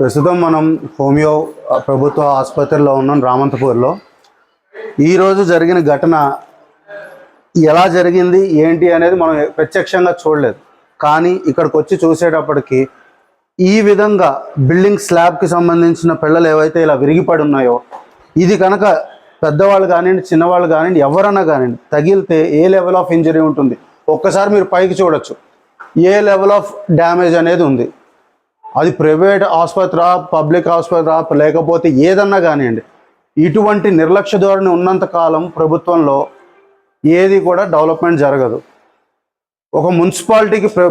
ప్రస్తుతం మనం హోమియో ప్రభుత్వ ఆసుపత్రిలో ఉన్నాం రామంతపూర్లో. ఈరోజు జరిగిన ఘటన ఎలా జరిగింది ఏంటి అనేది మనం ప్రత్యక్షంగా చూడలేదు. కానీ ఇక్కడికి వచ్చి చూసేటప్పటికి ఈ విధంగా బిల్డింగ్ స్లాబ్కి సంబంధించిన పిల్లలు ఏవైతే ఇలా విరిగిపడి ఉన్నాయో ఇది కనుక పెద్దవాళ్ళు కానివ్వండి చిన్నవాళ్ళు కానివ్వండి ఎవరన్నా కానివ్వండి తగిలితే ఏ లెవెల్ ఆఫ్ ఇంజరీ ఉంటుంది? ఒక్కసారి మీరు పైకి చూడొచ్చు. ఏ లెవెల్ ఆఫ్ డ్యామేజ్ అనేది ఉంది? అది ప్రైవేట్ ఆసుపత్రి పబ్లిక్ ఆసుపత్రి లేకపోతే ఏదన్నా కానివ్వండి. ఇటువంటి నిర్లక్ష్య ధోరణి ఉన్నంత కాలం ప్రభుత్వంలో ఏది కూడా డెవలప్మెంట్ జరగదు. ఒక మున్సిపాలిటీకి ప్ర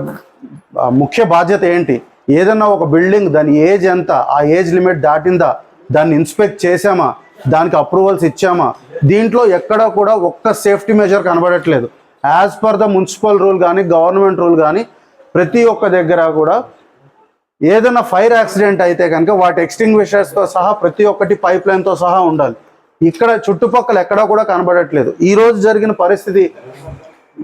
ముఖ్య బాధ్యత ఏంటి? ఏదన్నా ఒక బిల్డింగ్ దాని ఏజ్ ఎంత? ఆ ఏజ్ లిమిట్ దాటిందా? దాన్ని ఇన్స్పెక్ట్ చేసామా దానికి అప్రూవల్స్ ఇచ్చామా? దీంట్లో ఎక్కడా కూడా ఒక్క సేఫ్టీ మెజర్ కనబడట్లేదు. As per the municipal rule కానీ గవర్నమెంట్ రూల్ కానీ ప్రతి ఒక్క దగ్గర కూడా ఏదైనా ఫైర్ యాక్సిడెంట్ అయితే కనుక వాటి ఎక్స్టింగ్విషర్స్తో సహా ప్రతి ఒక్కటి పైప్ లైన్తో సహా ఉండాలి. ఇక్కడ చుట్టుపక్కల ఎక్కడా కూడా కనబడట్లేదు. ఈ రోజు జరిగిన పరిస్థితి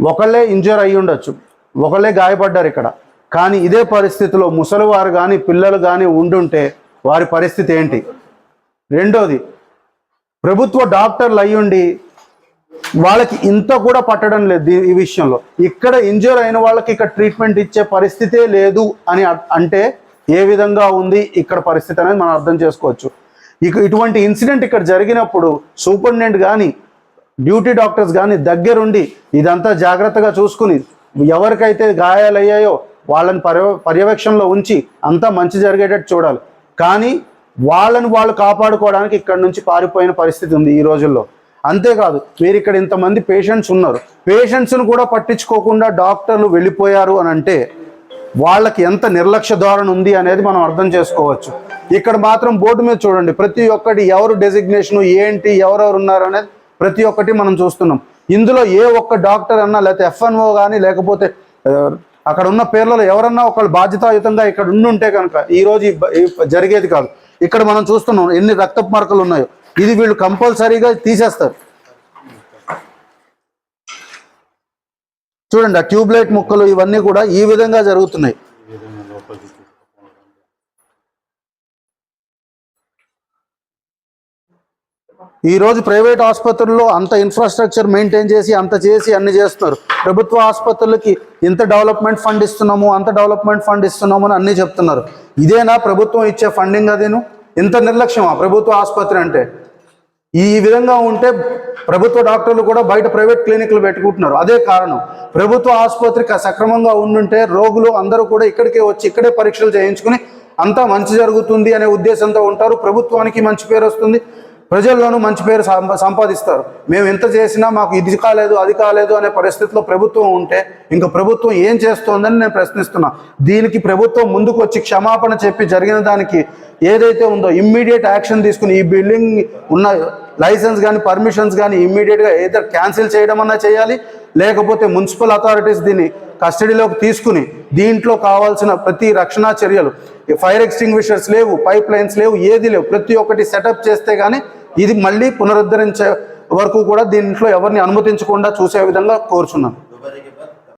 ఒకళ్ళే ఇంజూర్ అయ్యి ఉండొచ్చు. ఒకళ్ళే గాయపడ్డారు ఇక్కడ. కానీ ఇదే పరిస్థితిలో ముసలివారు కానీ పిల్లలు కానీ ఉండుంటే వారి పరిస్థితి ఏంటి? రెండోది ప్రభుత్వ డాక్టర్లు అయ్యుండి వాళ్ళకి ఇంత కూడా పట్టడం లేదు ఈ విషయంలో. ఇక్కడ ఇంజూర్ అయిన వాళ్ళకి ఇక్కడ ట్రీట్మెంట్ ఇచ్చే పరిస్థితే లేదు అని అంటే ఏ విధంగా ఉంది ఇక్కడ పరిస్థితి అనేది మనం అర్థం చేసుకోవచ్చు. ఇక ఇటువంటి ఇన్సిడెంట్ ఇక్కడ జరిగినప్పుడు సూపరింటెండెంట్ కానీ డ్యూటీ డాక్టర్స్ కానీ దగ్గరుండి ఇదంతా జాగ్రత్తగా చూసుకుని ఎవరికైతే గాయాలయ్యాయో వాళ్ళని పర్య పర్యవేక్షణలో ఉంచి అంతా మంచి జరిగేటట్టు చూడాలి. కానీ వాళ్ళని వాళ్ళు కాపాడుకోవడానికి ఇక్కడ నుంచి పారిపోయిన పరిస్థితి ఉంది ఈ రోజుల్లో. అంతేకాదు మీరు ఇక్కడ ఇంతమంది పేషెంట్స్ ఉన్నారు. పేషెంట్స్ను కూడా పట్టించుకోకుండా డాక్టర్లు వెళ్ళిపోయారు అని అంటే వాళ్ళకి ఎంత నిర్లక్ష్య ధోరణి ఉంది అనేది మనం అర్థం చేసుకోవచ్చు. ఇక్కడ మాత్రం బోర్డు మీద చూడండి. ప్రతి ఒక్కటి ఎవరు డెసిగ్నేషన్ ఏంటి ఎవరెవరు ఉన్నారు అనేది ప్రతి ఒక్కటి మనం చూస్తున్నాం. ఇందులో ఏ ఒక్క డాక్టర్ అన్నా లేకపోతే ఎఫ్ఎన్ఓ కానీ లేకపోతే అక్కడ ఉన్న పేర్లలో ఎవరన్నా ఒకళ్ళు బాధ్యతాయుతంగా ఇక్కడ ఉండుంటే కనుక ఈరోజు జరిగేది కాదు. ఇక్కడ మనం చూస్తున్నాం ఎన్ని రక్తపు మరకలు ఉన్నాయో. ఇది వీళ్ళు కంపల్సరీగా తీసేస్తారు. చూడండి ఆ ట్యూబ్లైట్ ముక్కలు ఇవన్నీ కూడా ఈ విధంగా జరుగుతున్నాయి. ఈరోజు ప్రైవేట్ ఆసుపత్రుల్లో అంత ఇన్ఫ్రాస్ట్రక్చర్ మెయింటైన్ చేసి అంత చేసి అన్ని చేస్తున్నారు. ప్రభుత్వ ఆసుపత్రులకి ఇంత డెవలప్మెంట్ ఫండ్ ఇస్తున్నాము అంత డెవలప్మెంట్ ఫండ్ ఇస్తున్నాము అని అన్నీ చెప్తున్నారు. ఇదేనా ప్రభుత్వం ఇచ్చే ఫండింగ్ అదేను? ఇంత నిర్లక్ష్యమా ప్రభుత్వ ఆసుపత్రి అంటే? ఈ విధంగా ఉంటే ప్రభుత్వ డాక్టర్లు కూడా బయట ప్రైవేట్ క్లినిక్లు పెట్టుకుంటున్నారు. అదే కారణం. ప్రభుత్వ ఆసుపత్రికి సక్రమంగా ఉండుంటే రోగులు అందరూ కూడా ఇక్కడికే వచ్చి ఇక్కడే పరీక్షలు చేయించుకుని అంతా మంచి జరుగుతుంది అనే ఉద్దేశంతో ఉంటారు. ప్రభుత్వానికి మంచి పేరు వస్తుంది. ప్రజల్లోనూ మంచి పేరు సంపాదిస్తారు. మేము ఎంత చేసినా మాకు ఇది కాలేదు అది కాలేదు అనే పరిస్థితిలో ప్రభుత్వం ఉంటే ఇంకా ప్రభుత్వం ఏం చేస్తోందని నేను ప్రశ్నిస్తున్నా. దీనికి ప్రభుత్వం ముందుకు వచ్చి క్షమాపణ చెప్పి జరిగిన దానికి ఏదైతే ఉందో ఇమ్మీడియట్ యాక్షన్ తీసుకుని ఈ బిల్డింగ్ ఉన్న లైసెన్స్ కానీ పర్మిషన్స్ కానీ ఇమ్మీడియట్గా ఏదో క్యాన్సిల్ చేయడం అన్నా చేయాలి. లేకపోతే మున్సిపల్ అథారిటీస్ దీన్ని కస్టడీలోకి తీసుకుని దీంట్లో కావాల్సిన ప్రతి రక్షణ చర్యలు ఫైర్ ఎక్స్టింగ్విషర్స్ లేవు పైప్ లైన్స్ లేవు ఏది లేవు. ప్రతి ఒక్కటి సెటప్ చేస్తే కానీ ఇది మళ్ళీ పునరుద్ధరించే వరకు కూడా దీంట్లో ఎవరిని అనుమతించకుండా చూసే విధంగా కోరుచున్నాను.